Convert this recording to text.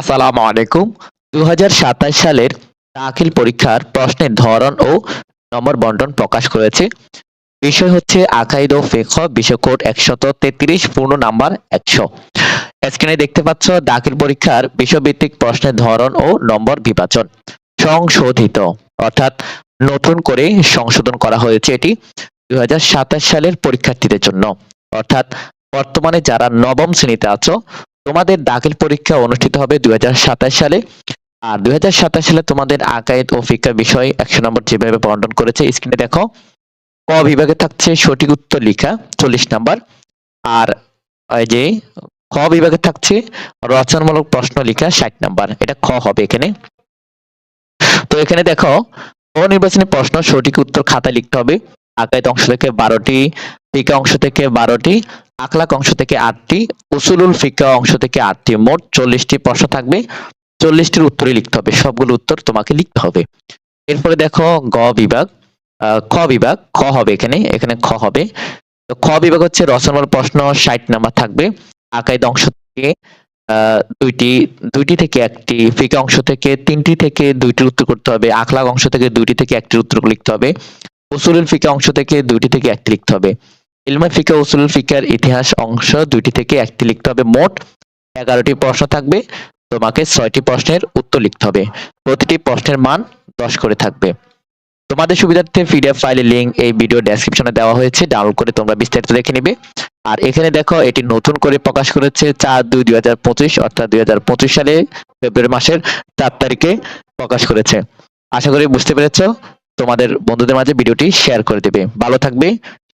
আসসালামু আলাইকুম। দু হাজার সাতাশ সালের দাখিল পরীক্ষার প্রশ্নের ধরন ও নম্বর বন্টন প্রকাশ করেছে। বিষয় হচ্ছে আকাইদ ও ফেখ কোড একশত তেত্রিশ, পূর্ণ নাম্বার একশো। স্ক্রিনে দেখতে পাচ্ছ দাখিল পরীক্ষার বিষয়ভিত্তিক প্রশ্নের ধরন ও নম্বর বিভাজন। সংশোধিত, অর্থাৎ নতুন করে সংশোধন করা হয়েছে এটি দু হাজার সাতাশ সালের পরীক্ষার্থীদের জন্য। অর্থাৎ বর্তমানে যারা নবম শ্রেণীতে আছো তোমাদের দাখিল পরীক্ষা অনুষ্ঠিত হবে দুই সালে। আর দুই সালে তোমাদের আকায়েদ ও ফিকা বিষয় একশো নম্বর যেভাবে বন্টন করেছে স্ক্রিনে দেখো। ক বিভাগে থাকছে সঠিক উত্তর লেখা, চল্লিশ নাম্বার। আর যে খ বিভাগে থাকছে রচনামূলক প্রশ্ন লিখা, ষাট নাম্বার। এটা খ হবে এখানে। তো এখানে দেখো ক অনির্বাচনী প্রশ্ন সঠিক উত্তর খাতায় লিখতে হবে। আকায়েদ অংশ থেকে বারোটি, ফিকা অংশ থেকে বারোটি আখলাক অংশ থেকে আটটি, উসুলুল ফিকা অংশ থেকে আটটি, মোট চল্লিশটি প্রশ্ন থাকবে। চল্লিশটির উত্তরই লিখতে হবে, সবগুলো উত্তর তোমাকে লিখতে হবে। এরপরে দেখো গ বিভাগ খ বিভাগ, খ হবে এখানে এখানে খ হবে। তো খ বিভাগ হচ্ছে রচনামূলক প্রশ্ন, ষাট নাম্বার থাকবে। আকাইদ অংশ থেকে দুইটি দুইটি থেকে একটি ফিকা অংশ থেকে তিনটি থেকে দুইটির উত্তর করতে হবে। আখলাক অংশ থেকে দুইটি থেকে একটির উত্তর লিখতে হবে। উসুলুল ফিকা অংশ থেকে দুইটি থেকে একটি লিখতে হবে। ইলমা ফিকা উসুলুল ফিকার ইতিহাস অংশ দুইটি থেকে একটি লিখতে হবে, মোট এগারোটি প্রশ্ন থাকবে, তোমাকে ছয়টি প্রশ্নের উত্তর লিখতে হবে। প্রতিটি প্রশ্নের মান দশ করে থাকবে। তোমাদের সুবিধার্থে পিডিএফ ফাইলের লিংক এই ভিডিও ডেসক্রিপশনে দেওয়া হয়েছে ডাউনলোড করে তোমরা বিস্তারিত দেখে নিবে। আর এখানে দেখো, এটি নতুন করে প্রকাশ করেছে চার দুই দুই হাজার পঁচিশ, অর্থাৎ দুই হাজার পঁচিশ সালে ফেব্রুয়ারি মাসের চার তারিখে প্রকাশ করেছে। আশা করি বুঝতে পেরেছ, তোমাদের বন্ধুদের মাঝে ভিডিওটি শেয়ার করে দেবে। ভালো থাকবে